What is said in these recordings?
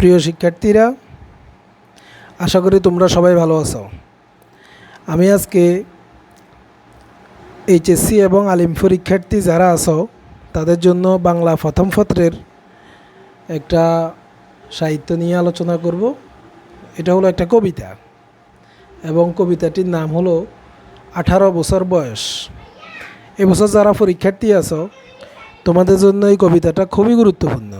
প্রিয় শিক্ষার্থীরা, আশা করি তোমরা সবাই ভালো আছো। আমি আজকে এইচএসসি এবং আলিম পরীক্ষার্থী যারা আছো, তাদের জন্য বাংলা প্রথম পত্রের একটা সাহিত্য নিয়ে আলোচনা করব। এটা হলো একটা কবিতা এবং কবিতাটির নাম হলো আঠারো বছর বয়স। এবছর যারা পরীক্ষার্থী আছো, তোমাদের জন্য এই কবিতাটা খুবই গুরুত্বপূর্ণ।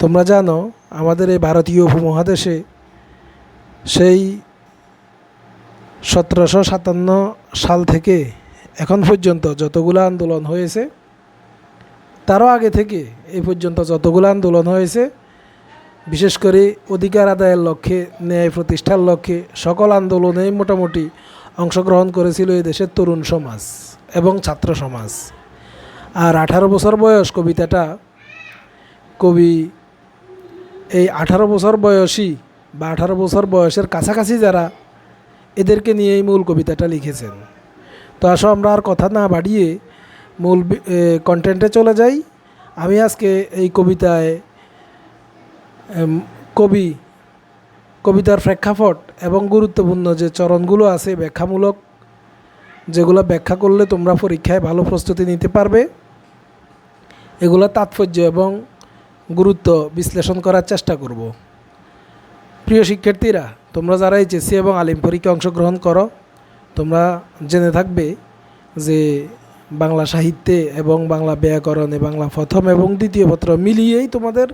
তোমরা জানো, আমাদের এই ভারতীয় উপমহাদেশে সেই সতেরোশো সাতান্ন সাল থেকে এখন পর্যন্ত যতগুলো আন্দোলন হয়েছে, তারও আগে থেকে এই পর্যন্ত যতগুলো আন্দোলন হয়েছে, বিশেষ করে অধিকার আদায়ের লক্ষ্যে, ন্যায় প্রতিষ্ঠার লক্ষ্যে, সকল আন্দোলনেই মোটামুটি অংশগ্রহণ করেছিল এই দেশের তরুণ সমাজ এবং ছাত্র সমাজ। আর আঠারো বছর বয়স কবিতাটা কবি এই আঠারো বছর বয়সী বা আঠারো বছর বয়সের কাছাকাছি যারা, এদেরকে নিয়ে এই মূল কবিতাটা লিখেছেন। তো আসো আমরা আর কথা না বাড়িয়ে মূল কন্টেন্টে চলে যাই। আমি আজকে এই কবিতায় কবি, কবিতার প্রেক্ষাপট এবং গুরুত্বপূর্ণ যে চরণগুলো আছে, ব্যাখ্যামূলক, যেগুলো ব্যাখ্যা করলে তোমরা পরীক্ষায় ভালো প্রস্তুতি নিতে পারবে। এগুলো তাৎপর্য এবং গুরুত্ব বিশ্লেষণ করার চেষ্টা করব। প্রিয় শিক্ষার্থীরা, তোমরা যারা এইচএসসি এবং আলিম পরীক্ষা অংশগ্রহণ করো, তোমরা জেনে থাকবে যে বাংলা সাহিত্যে এবং বাংলা ব্যাকরণে, বাংলা প্রথম এবং দ্বিতীয় পত্র মিলিয়েই তোমাদের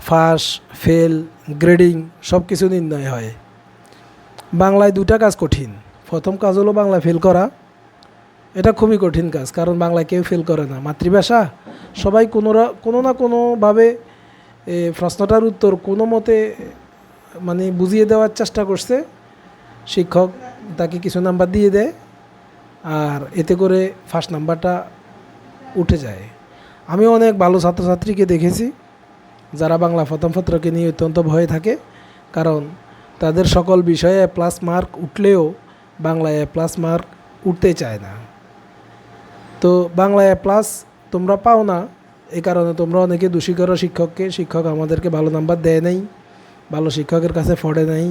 ফার্স্ট ফেল, গ্রেডিং সব কিছু নির্ণয় হয়। বাংলায় দুটা কাজ কঠিন। প্রথম কাজ হলো বাংলা ফেল করা। এটা খুবই কঠিন কাজ, কারণ বাংলায় কেউ ফেল করে না। মাতৃভাষা সবাই কোনোরা কোনো না কোনোভাবে প্রশ্নটার উত্তর কোনো মতে মানে বুঝিয়ে দেওয়ার চেষ্টা করছে। শিক্ষক তাকে কিছু নাম্বার দিয়ে দেয়, আর এতে করে ফার্স্ট নাম্বারটা উঠে যায়। আমি অনেক ভালো ছাত্রছাত্রীকে দেখেছি, যারা বাংলা প্রথম পত্রকে নিয়ে অত্যন্ত ভয়ে থাকে, কারণ তাদের সকল বিষয়ে প্লাস মার্ক উঠলেও বাংলায় প্লাস মার্ক উঠতে চায় না। তো বাংলায় প্লাস তোমরা পাও না। এই কারণে তোমরা অনেকে দোষী করো শিক্ষককে। শিক্ষক আমাদেরকে ভালো নাম্বার দেয় নাই, ভালো শিক্ষকের কাছে ফড়ে নাই।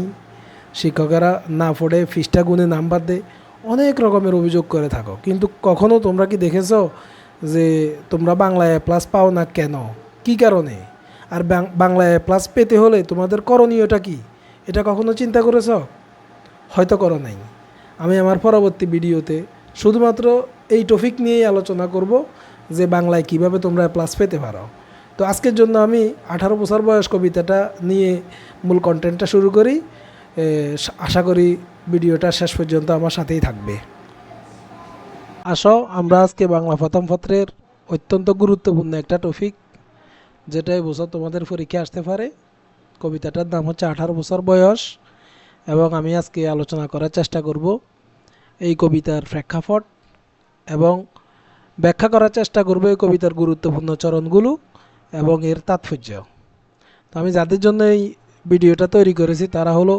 শিক্ষকেরা না ফোড়ে, ফিসটা গুনে নাম্বার দেয়। অনেক রকমের অভিযোগ করে থাকো। কিন্তু কখনো তোমরা কি দেখেছ যে তোমরা বাংলায় প্লাস পাও না কেন? কি কারণে? আর বাংলায় প্লাস পেতে হলে তোমাদের করণীয়টা কি? এটা কখনো চিন্তা করেছ? হয়তো করো নাই। আমি আমার পরবর্তী ভিডিওতে শুধুমাত্র এই টপিক নিয়েই আলোচনা করব যে বাংলায় কীভাবে তোমরা প্লাস পেতে পারো। তো আজকের জন্য আমি আঠারো বছর বয়স কবিতাটা নিয়ে মূল কন্টেন্টটা শুরু করি। আশা করি ভিডিওটা শেষ পর্যন্ত আমার সাথেই থাকবে। আসো, আমরা আজকে বাংলা প্রথম পত্রের অত্যন্ত গুরুত্বপূর্ণ একটা টপিক যেটা বছর তোমাদের পরীক্ষা আসতে পারে। কবিতাটার নাম হচ্ছে আঠারো বছর বয়স এবং আমি আজকে আলোচনা করার চেষ্টা করব এই কবিতার প্রেক্ষাপট। এবং ব্যাখ্যা করার চেষ্টা করব এই কবিতার গুরুত্বপূর্ণ চরণগুলো এবং এর তাৎপর্য। তো আমি যাদের জন্য এই ভিডিওটা তৈরি করেছি, তারা হলো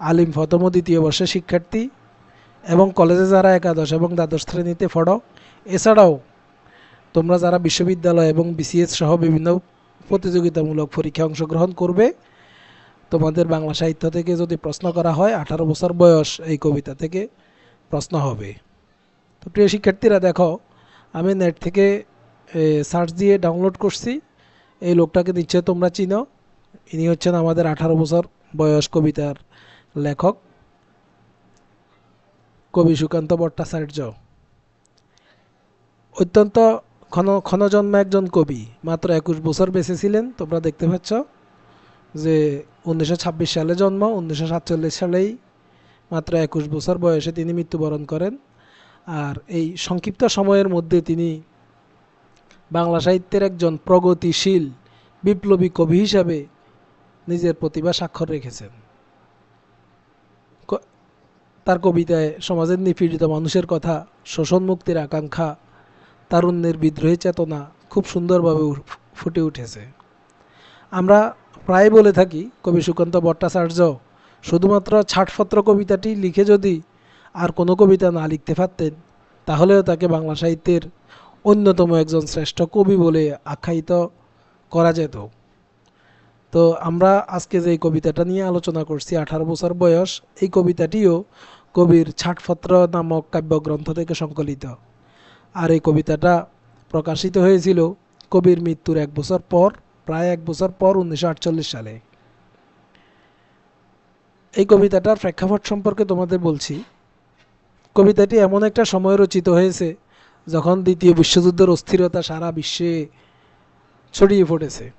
আলিম ফতম দ্বিতীয় বর্ষের শিক্ষার্থী এবং কলেজে যারা একাদশ এবং দ্বাদশ শ্রেণীতে পড়ো, এছাড়াও তোমরা যারা বিশ্ববিদ্যালয় এবং বিসিএস সহ বিভিন্ন প্রতিযোগিতামূলক পরীক্ষায় অংশগ্রহণ করবে, তোমাদের বাংলা সাহিত্য থেকে যদি প্রশ্ন করা হয়, আঠারো বছর বয়স এই কবিতা থেকে প্রশ্ন হবে। তো প্রিয় শিক্ষার্থীরা, দেখো, আমি নেট থেকে সার্চ দিয়ে ডাউনলোড করছি। এই লোকটাকে নিশ্চয় তোমরা চিনো? ইনি হচ্ছেন আমাদের আঠারো বছর বয়স কবিতার লেখক, কবি সুকান্ত ভট্টাচার্য। অত্যন্ত ক্ষণ ক্ষণজন্ম একজন কবি, মাত্র একুশ বছর বেঁচে ছিলেন। তোমরা দেখতে পাচ্ছ যে উনিশশো ছাব্বিশ সালে জন্ম, উনিশশো সাতচল্লিশ সালেই মাত্র একুশ বছর বয়সে তিনি মৃত্যুবরণ করেন। আর এই সংক্ষিপ্ত সময়ের মধ্যে তিনি বাংলা সাহিত্যের একজন প্রগতিশীল, বিপ্লবী কবি হিসাবে নিজের প্রতিভা স্বাক্ষর রেখেছেন। তার কবিতায় সমাজের নিপীড়িত মানুষের কথা, শোষণ মুক্তির আকাঙ্ক্ষা, তারুণ্যের বিদ্রোহী চেতনা খুব সুন্দরভাবে ফুটে উঠেছে। আমরা প্রায় বলে থাকি, কবি সুকান্ত ভট্টাচার্য শুধুমাত্র ছাটপত্র কবিতাটি লিখে যদি আর কোনো কবিতা না লিখতে পারতেন, তাহলেও তাকে বাংলা সাহিত্যের অন্যতম একজন শ্রেষ্ঠ কবি বলে আখ্যায়িত করা যেত। তো আমরা আজকে যে কবিতাটা নিয়ে আলোচনা করছি, আঠারো বছর বয়স, এই কবিতাটিও কবির ছাটপত্র নামক কাব্যগ্রন্থ থেকে সংকলিত। আর এই কবিতাটা প্রকাশিত হয়েছিল কবির মৃত্যুর এক বছর পর, প্রায় এক বছর পর, উনিশশো আটচল্লিশ সালে। এই কবিতাটার প্রেক্ষাপট সম্পর্কে তোমাদের বলছি কবিতাটি এমন একটা সময় রচিত হয়েছে যখন দ্বিতীয় বিশ্বযুদ্ধের অস্থিরতা সারা বিশ্বে ছড়িয়ে পড়েছে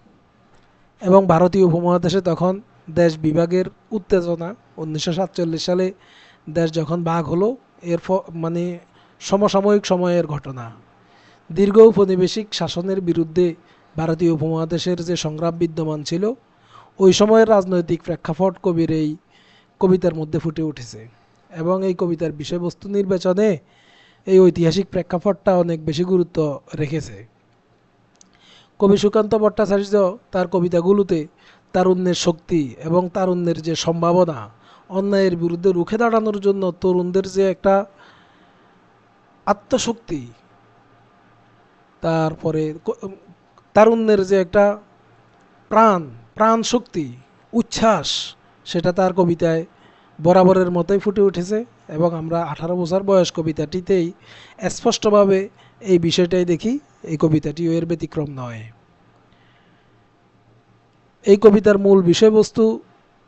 এবং ভারতীয় উপমহাদেশে তখন দেশ বিভাগের উত্তেজনা উনিশশো সাতচল্লিশ সালে দেশ যখন ভাগ হলো, এর ফ- মানে সমসাময়িক সময়ের ঘটনা। দীর্ঘ উপনিবেশিক শাসনের বিরুদ্ধে ভারতীয় উপমহাদেশের যে সংগ্রাম বিদ্যমান ছিল, ওই সময়ের রাজনৈতিক প্রেক্ষাপট কবির এই কবিতার মধ্যে ফুটে উঠেছে। এবং এই কবিতার বিষয়বস্তু নির্বাচনে এই ঐতিহাসিক প্রেক্ষাপটটা অনেক বেশি গুরুত্ব রেখেছে। কবি সুকান্ত ভট্টাচার্য তার কবিতাগুলোতে তারুণ্যের শক্তি এবং তারুণ্যের যে সম্ভাবনা, অন্যায়ের বিরুদ্ধে রুখে দাঁড়ানোর জন্য তরুণদের যে একটা আত্মশক্তি, তারপরে তারুণ্যের যে একটা প্রাণ প্রাণ শক্তি উচ্ছ্বাস, সেটা তার কবিতায় বরাবরের মতোই ফুটে উঠেছে এবং আমরা আঠারো বছর বয়স কবিতাটিতেই স্পষ্টভাবে এই বিষয়টাই দেখি, এই কবিতাটিও এর ব্যতিক্রম নয়। এই কবিতার মূল বিষয়বস্তু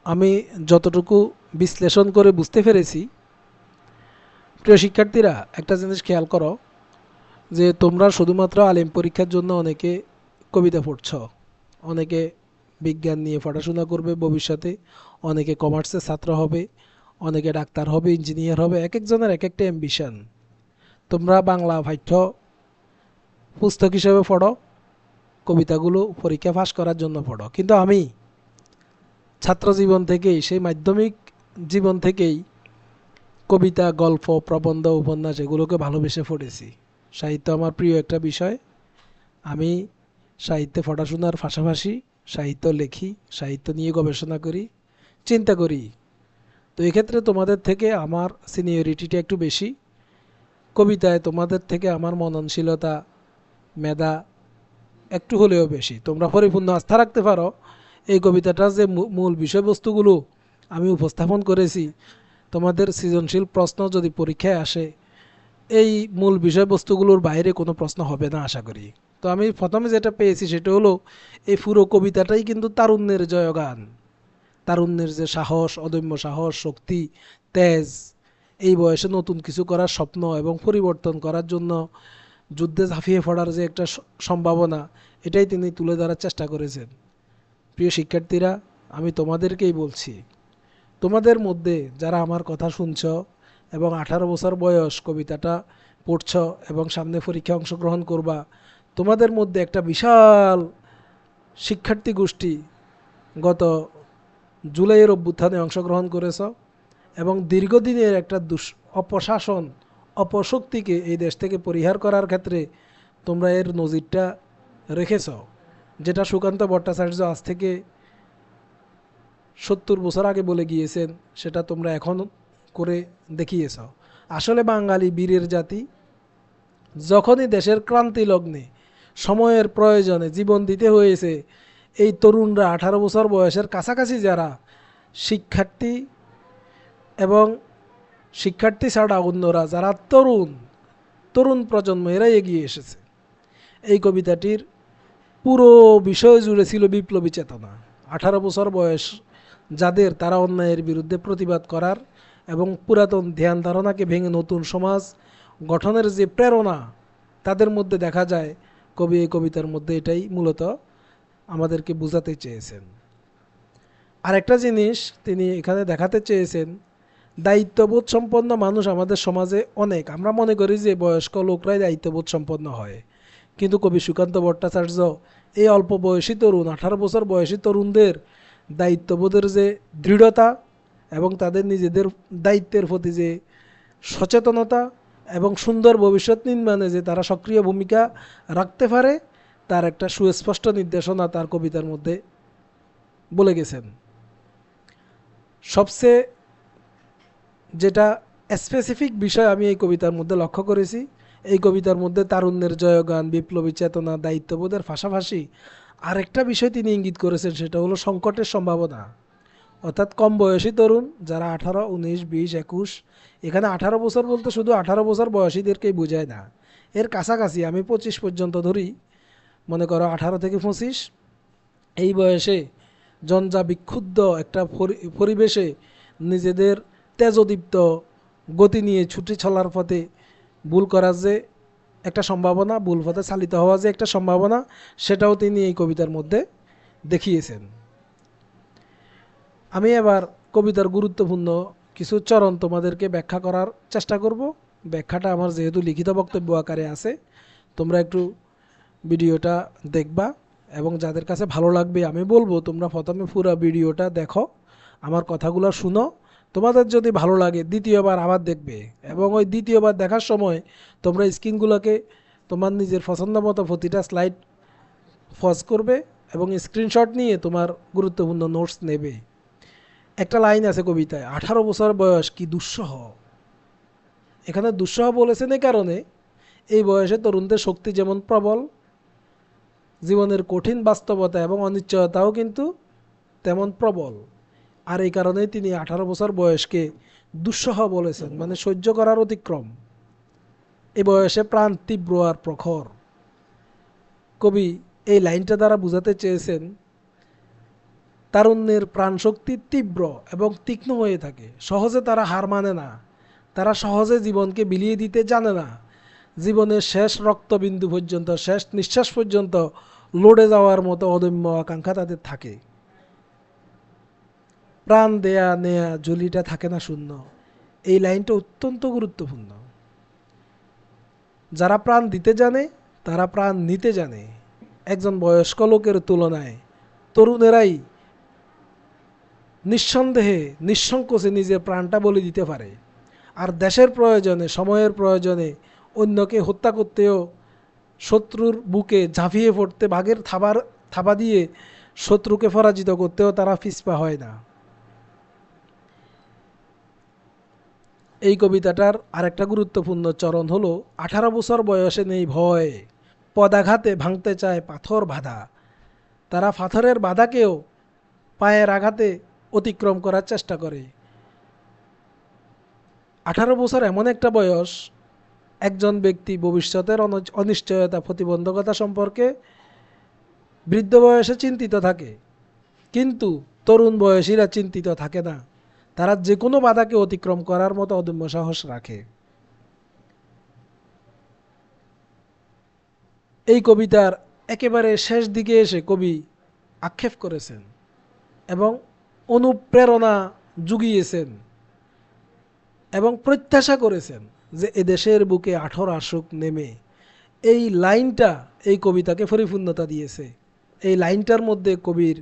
আমি যতটুকু বিশ্লেষণ করে বুঝতে পেরেছি, প্রিয় শিক্ষার্থীরা, একটা জিনিস খেয়াল করো যে তোমরা শুধুমাত্র আলিম পরীক্ষার জন্য অনেকে কবিতা পড়ছ, অনেকে বিজ্ঞান নিয়ে পড়াশোনা করবে, ভবিষ্যতে অনেকে কমার্সের ছাত্র হবে অনেকে ডাক্তার হবে, ইঞ্জিনিয়ার হবে এক একজনের এক একটা অ্যাম্বিশন তোমরা বাংলা পাঠ্য পুস্তক হিসেবে পড়ো, কবিতাগুলো পরীক্ষা পাস করার জন্য পড়ো। কিন্তু আমি ছাত্র জীবন থেকেই, সেই মাধ্যমিক জীবন থেকেই কবিতা, গল্প, প্রবন্ধ, উপন্যাস এগুলোকে ভালোবেসে পড়েছি। সাহিত্য আমার প্রিয় একটা বিষয়। আমি সাহিত্যে পড়াশোনার পাশাপাশি সাহিত্য লেখি, সাহিত্য নিয়ে গবেষণা করি, চিন্তা করি। তো এক্ষেত্রে তোমাদের থেকে আমার সিনিয়রিটিটা একটু বেশি। কবিতায় তোমাদের থেকে আমার মননশীলতা, মেধা একটু হলেও বেশি। তোমরা পরিপূর্ণ আস্থা রাখতে পারো। এই কবিতাটার যে মূল বিষয়বস্তুগুলো আমি উপস্থাপন করেছি, তোমাদের সৃজনশীল প্রশ্ন যদি পরীক্ষায় আসে, এই মূল বিষয়বস্তুগুলোর বাইরে কোনো প্রশ্ন হবে না আশা করি। তো আমি প্রথমে যেটা পেয়েছি সেটা হলো, এই পুরো কবিতাটাই কিন্তু তারুণ্যের জয়গান। তারুণ্যের যে সাহস, অদম্য সাহস, শক্তি, তেজ, এই বয়সে নতুন কিছু করার স্বপ্ন এবং পরিবর্তন করার জন্য যুদ্ধে ঝাঁপিয়ে পড়ার যে একটা সম্ভাবনা, এটাই তিনি তুলে ধরার চেষ্টা করেছেন। প্রিয় শিক্ষার্থীরা, আমি তোমাদেরকেই বলছি, তোমাদের মধ্যে যারা আমার কথা শুনছ এবং আঠারো বছর বয়স কবিতাটা পড়ছ এবং সামনে পরীক্ষা অংশগ্রহণ করবা, তোমাদের মধ্যে একটা বিশাল শিক্ষার্থী গোষ্ঠী গত জুলাইয়ের অভ্যুত্থানে অংশগ্রহণ করেছ এবং দীর্ঘদিনের একটা দুষ, অপশাসন, অপশক্তিকে এই দেশ থেকে পরিহার করার ক্ষেত্রে তোমরা এর নজিরটা রেখেছ, যেটা সুকান্ত ভট্টাচার্য আজ থেকে সত্তর বছর আগে বলে গিয়েছেন, সেটা তোমরা এখন করে দেখিয়েছ। আসলে বাঙালি বীরের জাতি, যখনই দেশের ক্রান্তি লগ্নে সময়ের প্রয়োজনে জীবন দিতে হয়েছে এই তরুণরা আঠারো বছর বয়সের কাছাকাছি যারা শিক্ষার্থী এবং শিক্ষার্থী ছাড়া অন্যরা যারা তরুণ তরুণ প্রজন্ম, এরাই এগিয়ে এসেছে। এই কবিতাটির পুরো বিষয় জুড়ে ছিল বিপ্লবী চেতনা। আঠারো বছর বয়স যাদের, তারা অন্যায়ের বিরুদ্ধে প্রতিবাদ করার এবং পুরাতন ধ্যান ধারণাকে ভেঙে নতুন সমাজ গঠনের যে প্রেরণা, তাদের মধ্যে দেখা যায়। কবি এই কবিতার মধ্যে এটাই মূলত আমাদেরকে বোঝাতে চেয়েছেন। আরেকটা জিনিস তিনি এখানে দেখাতে চেয়েছেন, দায়িত্ববোধ সম্পন্ন মানুষ আমাদের সমাজে অনেক। আমরা মনে করি যে বয়স্ক লোকরাই দায়িত্ববোধ সম্পন্ন হয়। কিন্তু কবি সুকান্ত ভট্টাচার্য এই অল্প বয়সী তরুণ, আঠারো বছর বয়সী তরুণদের দায়িত্ববোধের যে দৃঢ়তা এবং তাদের নিজেদের দায়িত্বের প্রতি যে সচেতনতা এবং সুন্দর ভবিষ্যৎ নির্মাণে যে তারা সক্রিয় ভূমিকা রাখতে পারে তার একটা সুস্পষ্ট নির্দেশনা তার কবিতার মধ্যে বলে গেছেন। সবচেয়ে যেটা স্পেসিফিক বিষয় আমি এই কবিতার মধ্যে লক্ষ্য করেছি, এই কবিতার মধ্যে তারুণ্যের জয়গান, বিপ্লবী চেতনা, দায়িত্ববোধের পাশাপাশি আরেকটা বিষয় তিনি ইঙ্গিত করেছেন, সেটা হলো সংকটের সম্ভাবনা। অর্থাৎ কম বয়সী তরুণ যারা আঠারো, উনিশ, বিশ, একুশ, এখানে আঠারো বছর বলতে শুধু আঠারো বছর বয়সীদেরকেই বোঝায় না। এর কাছাকাছি আমি পঁচিশ পর্যন্ত ধরি মনে করো আঠারো থেকে পঁচিশ, এই বয়সে জঞ্জা বিক্ষুব্ধ একটা পরিবেশে নিজেদের তেজদীপ্ত গতি নিয়ে ছুটি চলার পথে ভুল করার যে একটা সম্ভাবনা, ভুল পথে চালিত হওয়া যে একটা সম্ভাবনা, সেটাও তিনি এই কবিতার মধ্যে দেখিয়েছেন। আমি এবার কবিতার গুরুত্বপূর্ণ কিছু চরণ তোমাদেরকে ব্যাখ্যা করার চেষ্টা করব। ব্যাখ্যাটা আমার যেহেতু লিখিত বক্তব্য আকারে আছে, তোমরা একটু ভিডিওটা দেখবা এবং যাদের কাছে ভালো লাগবে, আমি বলব তোমরা প্রথমে পুরো ভিডিওটা দেখো, আমার কথাগুলো শুনো। তোমাদের যদি ভালো লাগে, দ্বিতীয়বার আবার দেখবে এবং ওই দ্বিতীয়বার দেখার সময় তোমরা স্ক্রিনগুলোকে তোমার নিজের পছন্দ মতো প্রতিটা স্লাইড ফজ করবে এবং স্ক্রিনশট নিয়ে তোমার গুরুত্বপূর্ণ নোটস নেবে। একটা লাইন আছে কবিতায়, আঠারো বছর বয়স কি দুঃসহ? এখানে দুঃসহ বলেছেন এই কারণে, এই বয়সে তরুণদের শক্তি যেমন প্রবল জীবনের কঠিন বাস্তবতা এবং অনিশ্চয়তাও কিন্তু তেমন প্রবল। আর এই কারণেই তিনি আঠারো বছর বয়সকে দুঃসহ বলেছেন মানে সহ্য করার অতিক্রম। এ বয়সে প্রাণ তীব্র আর প্রখর। কবি এই লাইনটা দ্বারা বুঝাতে চেয়েছেন, তারুণ্যের প্রাণশক্তি তীব্র এবং তীক্ষ্ণ হয়ে থাকে। সহজে তারা হার মানে না। তারা সহজে জীবনকে বিলিয়ে দিতে জানে না। জীবনের শেষ রক্তবিন্দু পর্যন্ত, শেষ নিঃশ্বাস পর্যন্ত লড়ে যাওয়ার মতো অদম্য আকাঙ্ক্ষা তাদের থাকে। প্রাণ দেয়া নেয়া জলিটা থাকে না শূন্য। এই লাইনটা অত্যন্ত গুরুত্বপূর্ণ। যারা প্রাণ দিতে জানে, তারা প্রাণ নিতে জানে। একজন বয়স্ক লোকের তুলনায় তরুণেরাই নিঃসন্দেহে, নিঃসংকোচে নিজের প্রাণটা বলি দিতে পারে। আর দেশের প্রয়োজনে, সময়ের প্রয়োজনে অন্যকে হত্যা করতেও শত্রুর বুকে ঝাঁপিয়ে পড়তে বাঘের থাবার, থাবা দিয়ে শত্রুকে পরাজিত করতেও তারা ফিসপা হয় না। এই কবিতাটার আরেকটা গুরুত্বপূর্ণ চরণ হলো, আঠারো বছর বয়সে নেই ভয়, পদাঘাতে ভাঙতে চায় পাথর বাধা। তারা পাথরের বাধাকেও পায়ের আঘাতে অতিক্রম করার চেষ্টা করে। আঠারো বছর এমন একটা বয়স একজন ব্যক্তি ভবিষ্যতের অনিশ্চয়তা প্রতিবন্ধকতা সম্পর্কে বৃদ্ধ বয়সে চিন্তিত থাকে। কিন্তু তরুণ বয়সীরা চিন্তিত থাকে না। তারা যে কোনো বাধাকে অতিক্রম করার মতো অদম্য সাহস রাখে। এই কবিতার একেবারে শেষ দিকে এসে কবি আক্ষেপ করেছেন এবং অনুপ্রেরণা জুগিয়েছেন এবং প্রত্যাশা করেছেন। যে এদেশের বুকে আঠর আসুক নেমে, এই লাইনটা এই কবিতাকে পরিপূর্ণতা দিয়েছে। এই লাইনটার মধ্যে কবির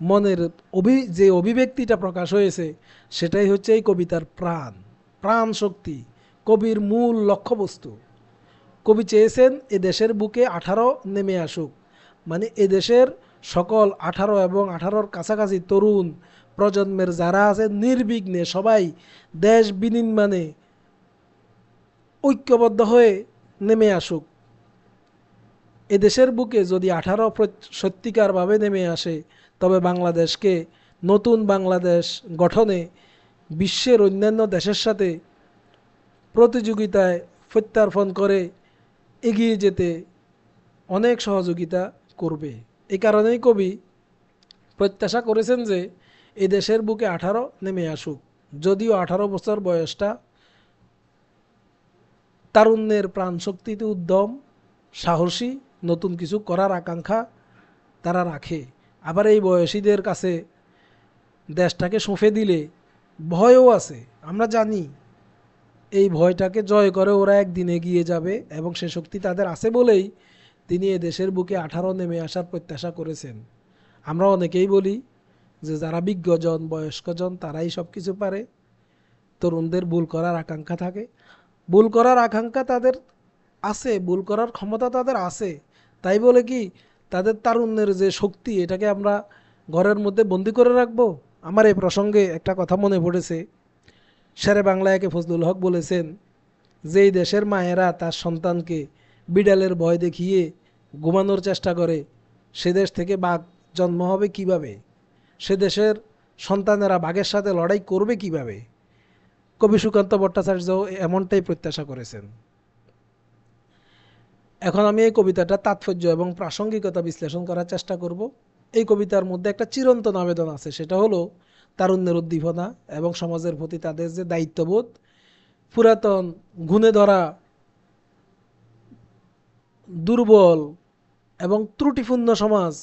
মনের অভি, যে অভিব্যক্তিটা প্রকাশ হয়েছে, সেটাই হচ্ছে এই কবিতার প্রাণ প্রাণ শক্তি, কবির মূল লক্ষ্যবস্তু। কবি চেয়েছেন এ দেশের বুকে আঠারো নেমে আসুক মানে এ দেশের সকল আঠারো এবং আঠারোর কাছাকাছি তরুণ প্রজন্মের যারা আছে নির্বিঘ্নে সবাই দেশ বিনির্মাণে ঐক্যবদ্ধ হয়ে নেমে আসুক। এদেশের বুকে যদি আঠারো সত্যিকারভাবে নেমে আসে, তবে বাংলাদেশকে নতুন বাংলাদেশ গঠনে বিশ্বের অন্যান্য দেশের সাথে প্রতিযোগিতায় প্রত্যার্পণ করে এগিয়ে যেতে অনেক সহযোগিতা করবে। এই কারণেই কবি প্রত্যাশা করেছেন যে এদেশের বুকে আঠারো নেমে আসুক। যদিও আঠারো বছর বয়সটা তারুণ্যের প্রাণশক্তিতে উদ্যম, সাহসী, নতুন কিছু করার আকাঙ্ক্ষা তারা রাখে। আবার এই বয়সীদের কাছে দেশটাকে সঁপে দিলে ভয়ও আছে। আমরা জানি এই ভয়টাকে জয় করে ওরা একদিন এগিয়ে যাবে এবং সে শক্তি তাদের আছে বলেই তিনি এ দেশের বুকে আঠারো নেমে আসার প্রত্যাশা করেছেন। আমরা অনেকেই বলি যে যারা বিজ্ঞজন, বয়স্কজন, তারাই সব কিছু পারে। তরুণদের ভুল করার আকাঙ্ক্ষা থাকে। ভুল করার আকাঙ্ক্ষা তাদের আছে, ভুল করার ক্ষমতা তাদের আছে। তাই বলে কি, তাদের তারুণ্যের যে শক্তি, এটাকে আমরা ঘরের মধ্যে বন্দি করে রাখব? আমার এই প্রসঙ্গে একটা কথা মনে পড়েছে। শেরে বাংলা একে ফজলুল হক বলেছেন, যেই দেশের মায়েরা তার সন্তানকে বিড়ালের ভয় দেখিয়ে ঘুমানোর চেষ্টা করে, সে দেশ থেকে বাঘ জন্ম হবে কীভাবে? সে দেশের সন্তানেরা বাঘের সাথে লড়াই করবে কীভাবে? কবি সুকান্ত ভট্টাচার্য এমনটাই প্রত্যাশা করেছেন। এখন আমি এই কবিতাটা তাৎপর্য এবং প্রাসঙ্গিকতা বিশ্লেষণ করার চেষ্টা করব। এই কবিতার মধ্যে একটা চিরন্তন আবেদন আছে, সেটা হলো, তারুণ্যের উদ্দীপনা এবং সমাজের প্রতি তাদের যে দায়িত্ববোধ, পুরাতন গুণে ধরা দুর্বল এবং ত্রুটিপূর্ণ সমাজ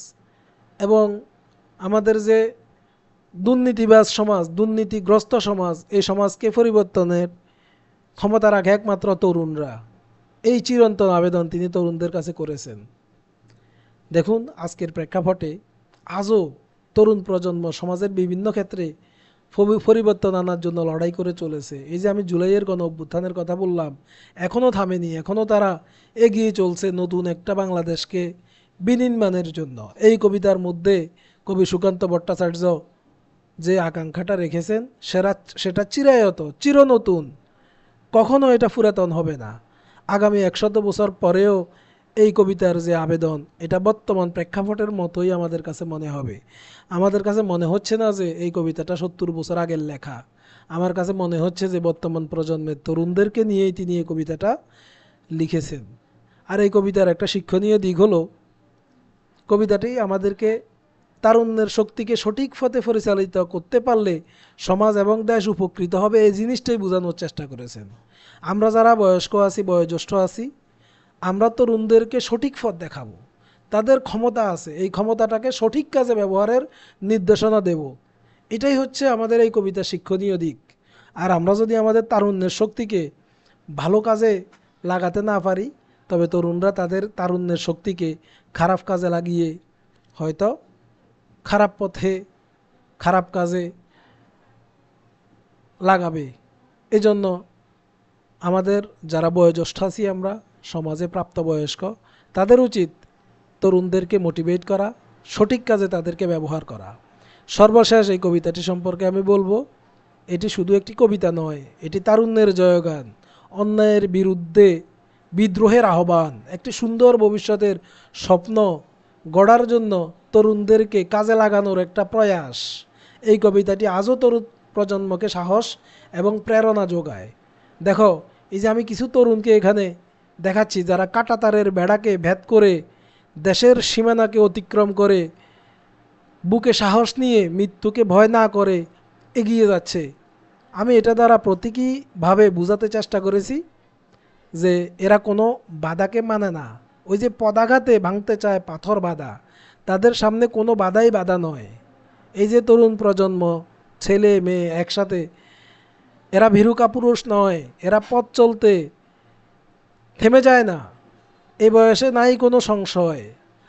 এবং আমাদের যে দুর্নীতিবাজ সমাজ, দুর্নীতিগ্রস্ত সমাজ, এই সমাজকে পরিবর্তনের ক্ষমতা রাখে একমাত্র তরুণরা। এই চিরন্তন আবেদন তিনি তরুণদের কাছে করেছেন। দেখুন, আজকের প্রেক্ষাপটে আজও তরুণ প্রজন্ম সমাজের বিভিন্ন ক্ষেত্রে পরিবর্তন আনার জন্য লড়াই করে চলেছে। এই যে আমি জুলাইয়ের গণ অভ্যুত্থানের কথা বললাম এখনও থামেনি এখনও তারা এগিয়ে চলছে নতুন একটা বাংলাদেশকে বিনির্মাণের জন্য। এই কবিতার মধ্যে কবি সুকান্ত ভট্টাচার্য যে আকাঙ্ক্ষাটা রেখেছেন সেটা সেটা চিরায়ত, চিরনতুন। কখনো এটা পুরাতন হবে না। আগামী একশত বছর পরেও এই কবিতার যে আবেদন, এটা বর্তমান প্রেক্ষাপটের মতোই আমাদের কাছে মনে হবে। আমাদের কাছে মনে হচ্ছে না যে এই কবিতাটা সত্তর বছর আগের লেখা। আমার কাছে মনে হচ্ছে যে বর্তমান প্রজন্মের তরুণদেরকে নিয়েই তিনি এই কবিতাটা লিখেছেন। আর এই কবিতার একটা শিক্ষণীয় দিক হলো, কবিতাটি আমাদেরকে তারুণ্যের শক্তিকে সঠিক পথে পরিচালিত করতে পারলে সমাজ এবং দেশ উপকৃত হবে, এই জিনিসটাই বোঝানোর চেষ্টা করেছেন। আমরা যারা বয়স্ক আছি, বয়োজ্যেষ্ঠ আছি, আমরা তরুণদেরকে সঠিক পথ দেখাবো। তাদের ক্ষমতা আছে, এই ক্ষমতাটাকে সঠিক কাজে ব্যবহারের নির্দেশনা দেব। এটাই হচ্ছে আমাদের এই কবিতা শিক্ষণীয় দিক। আর আমরা যদি আমাদের তারুণ্যের শক্তিকে ভালো কাজে লাগাতে না পারি, তবে তরুণরা তাদের তারুণ্যের শক্তিকে খারাপ কাজে লাগিয়ে হয়তো খারাপ পথে, খারাপ কাজে লাগাবে। এজন্য আমাদের যারা বয়োজ্যেষ্ঠ আছি আমরা, সমাজে প্রাপ্তবয়স্ক, তাদের উচিত তরুণদেরকে মোটিভেট করা, সঠিক কাজে তাদেরকে ব্যবহার করা। সর্বশেষ এই কবিতাটি সম্পর্কে আমি বলব, এটি শুধু একটি কবিতা নয়, এটি তারুণ্যের জয়গান, অন্যায়ের বিরুদ্ধে বিদ্রোহের আহ্বান, একটি সুন্দর ভবিষ্যতের স্বপ্ন গড়ার জন্য তরুণদেরকে কাজে লাগানোর একটা প্রয়াস। এই কবিতাটি আজও তরুণ প্রজন্মকে সাহস এবং প্রেরণা যোগায়। দেখো, এই যে আমি কিছু তরুণকে এখানে দেখাচ্ছি, যারা কাটাতারের বেড়াকে ভেদ করে দেশের সীমানাকে অতিক্রম করে, বুকে সাহস নিয়ে মৃত্যুকে ভয় না করে এগিয়ে যাচ্ছে। আমি এটা দ্বারা প্রতীকীভাবে বোঝাতে চেষ্টা করেছি যে এরা কোনো বাধাকে মানে না। ওই যে পদাঘাতে ভাঙতে চায় পাথর বাধা, তাদের সামনে কোনো বাধাই বাধা নয়। এই যে তরুণ প্রজন্ম, ছেলে, মেয়ে একসাথে, এরা ভীরুকা পুরুষ নয়, এরা পথ চলতে থেমে যায় না। এই বয়সে নাই কোনো সংশয়।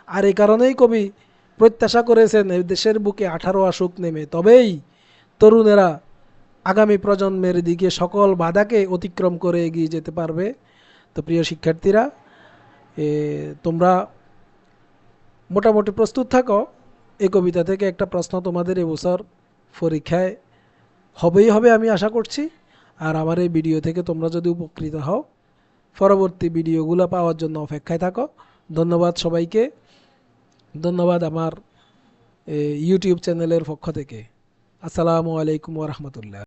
আর এই কারণেই কবি প্রত্যাশা করেছেন দেশের বুকে আঠারো আসুক নেমে। তবেই তরুণেরা আগামী প্রজন্মের দিকে সকল বাধাকে অতিক্রম করে এগিয়ে যেতে পারবে। তো প্রিয় শিক্ষার্থীরা তোমরা মোটামুটি প্রস্তুত থাকো। এই কবিতা থেকে একটা প্রশ্ন তোমাদের এবছর পরীক্ষায় হবেই হবে আমি আশা করছি। আর আমার এই ভিডিও থেকে তোমরা যদি উপকৃত হও, পরবর্তী ভিডিওগুলো পাওয়ার জন্য অপেক্ষায় থাকো। ধন্যবাদ সবাইকে। ধন্যবাদ আমার ইউটিউব চ্যানেলের পক্ষ থেকে। আসসালামু আলাইকুম ওরহমতুল্লাহ